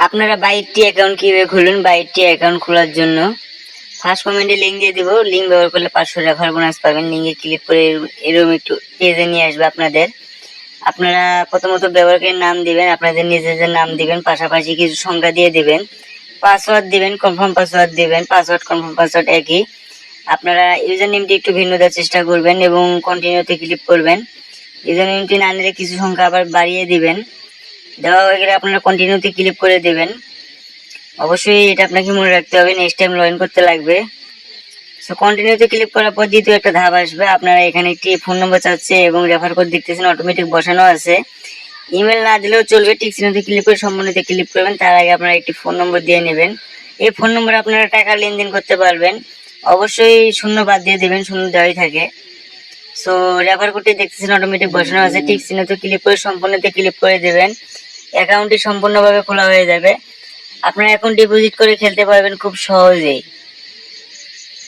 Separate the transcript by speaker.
Speaker 1: আপনারা বাইকটি অ্যাকাউন্ট কীভাবে খুলুন বাইকটি অ্যাকাউন্ট খোলার জন্য ফার্স্ট কমেন্টে লিঙ্ক দিয়ে দেবো। লিঙ্ক ব্যবহার করলে পাঁচশো রেফার বোনাস পাবেন। লিঙ্কে ক্লিক করে এরকম একটু পেজে নিয়ে আসবে আপনাদের। আপনারা প্রথমত ব্যবহারকারীর নাম দিবেন, আপনাদের নিজেদের নাম দিবেন, পাশাপাশি কিছু সংখ্যা দিয়ে দিবেন। পাসওয়ার্ড দিবেন কনফার্ম পাসওয়ার্ড দিবেন পাসওয়ার্ড কনফার্ম পাসওয়ার্ড একই। আপনারা ইউজার নেমটি একটু ভিন্ন দেওয়ার চেষ্টা করবেন এবং কন্টিনিউতে ক্লিক করবেন। ইউজার নেমটি না নিলে কিছু সংখ্যা আবার বাড়িয়ে দিবেন। দেওয়া হয়ে গেলে আপনারা কন্টিনিউতে ক্লিক করে দেবেন। অবশ্যই এটা আপনাকে মনে রাখতে হবে নেক্সট টাইম লগ করতে লাগবে। সো কন্টিনিউতে ক্লিক করার পর দ্বিতীয় একটা ধাপ আসবে। আপনারা এখানে একটি ফোন নম্বর চাচ্ছে এবং রেফার কোড দেখতেছেন অটোমেটিক বসানো আছে। ইমেল না দিলেও চলবে, ঠিক চিহ্নতে ক্লিক করে সম্বন্ধে ক্লিক করবেন, তার আগে আপনারা একটি ফোন নম্বর দিয়ে নেবেন। এই ফোন নম্বরে আপনারা টাকা লেনদেন করতে পারবেন। অবশ্যই শূন্য বাদ দিয়ে দেবেন, শূন্য দেওয়াই থাকে। সো রেফার কোডটি দেখতেছেন অটোমেটিক বসানো আছে, ঠিক চিহ্নতে ক্লিক করে সম্পূর্ণতে ক্লিক করে দেবেন। অ্যাকাউন্টটি সম্পূর্ণভাবে খোলা হয়ে যাবে। আপনারা এখন ডিপোজিট করে খেলতে পারবেন খুব সহজেই।